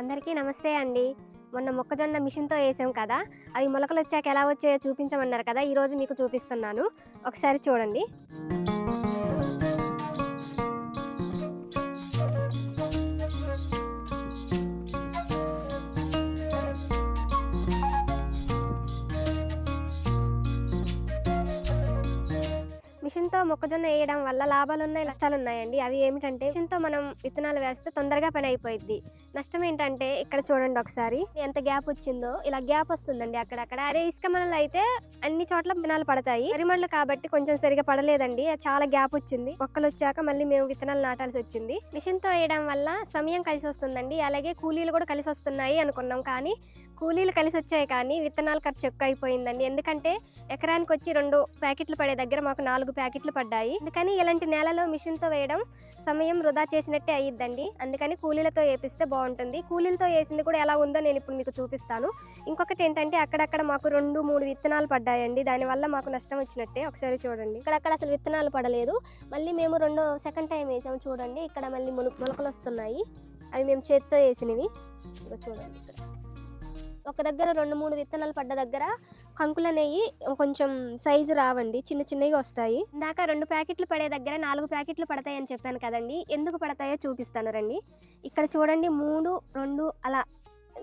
అందరికీ నమస్తే అండి. మొన్న మొక్కజొన్న మిషన్తో వేసాం కదా అవి మొలకలు వచ్చాక ఎలా వచ్చాయో చూపించమన్నారు కదా ఈరోజు మీకు చూపిస్తున్నాను. ఒకసారి చూడండి. మిషన్తో మొక్కజొన్న వేయడం వల్ల లాభాలు ఉన్నాయి నష్టాలు ఉన్నాయండి అవి ఏమిటంటే మిషన్తో మనం విత్తనాలు వేస్తే తొందరగా పని అయిపోయింది నష్టం ఏంటంటే ఇక్కడ చూడండి ఒకసారి ఎంత గ్యాప్ వచ్చిందో ఇలా గ్యాప్ వస్తుందండి అక్కడక్కడ. అదే ఇసుక మనలు అయితే అన్ని చోట్ల విత్తనాలు పడతాయి. వరిమణులు కాబట్టి కొంచెం సరిగా పడలేదండి. చాలా గ్యాప్ వచ్చింది. మొక్కలు వచ్చాక మళ్ళీ మేము విత్తనాలు నాటాల్సి వచ్చింది. మిషన్తో వేయడం వల్ల సమయం కలిసి వస్తుందండి. అలాగే కూలీలు కూడా కలిసి వస్తున్నాయి అనుకున్నాం కానీ కూలీలు కలిసి వచ్చాయి కానీ విత్తనాలు ఖర్చు ఎక్కువ అయిపోయిందండి ఎందుకంటే ఎకరానికి వచ్చి రెండు ప్యాకెట్లు పడే దగ్గర మాకు నాలుగు ప్యాకెట్లు ప్యాకెట్లు పడ్డాయి. అందుకని ఇలాంటి నేలలో మిషన్తో వేయడం సమయం వృధా చేసినట్టే అయ్యిద్దండి అందుకని కూలీలతో వేపిస్తే బాగుంటుంది. కూలీలతో వేసింది కూడా ఎలా ఉందో నేను ఇప్పుడు మీకు చూపిస్తాను. ఇంకొకటి ఏంటంటే అక్కడక్కడ మాకు రెండు మూడు విత్తనాలు పడ్డాయండి. దానివల్ల మాకు నష్టం వచ్చినట్టే. ఒకసారి చూడండి. ఇక్కడక్కడ అసలు విత్తనాలు పడలేదు. మళ్ళీ మేము రెండో సెకండ్ టైం వేసాము చూడండి. ఇక్కడ మళ్ళీ మొల- మొలకలు వస్తున్నాయి. అవి మేము చేత్తో వేసినవి. ఇదిగో చూడండి ఇక్కడ. ఒక దగ్గర రెండు మూడు విత్తనాలు పడ్డ దగ్గర కంకులు అనేవి కొంచెం సైజు రావండి. చిన్న చిన్నవి వస్తాయి. ఇందాక రెండు ప్యాకెట్లు పడే దగ్గర నాలుగు ప్యాకెట్లు పడతాయి అని చెప్పాను కదండి. ఎందుకు పడతాయో చూపిస్తాను రండి. ఇక్కడ చూడండి మూడు రెండు అలా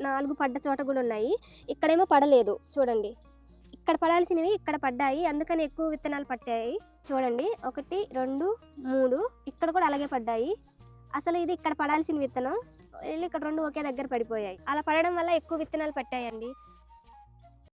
నాలుగు పడ్డ చోట కూడా ఉన్నాయి. ఇక్కడేమో పడలేదు. చూడండి. ఇక్కడ పడాల్సినవి ఇక్కడ పడ్డాయి. అందుకని ఎక్కువ విత్తనాలు పట్టాయి. చూడండి. ఒకటి రెండు మూడు ఇక్కడ కూడా అలాగే పడ్డాయి. అసలు ఇది ఇక్కడ పడాల్సిన విత్తనం. వెళ్ళి ఇక్కడ రెండు ఒకే దగ్గర పడిపోయాయి. అలా పడడం వల్ల ఎక్కువ విత్తనాలు పట్టాయండి.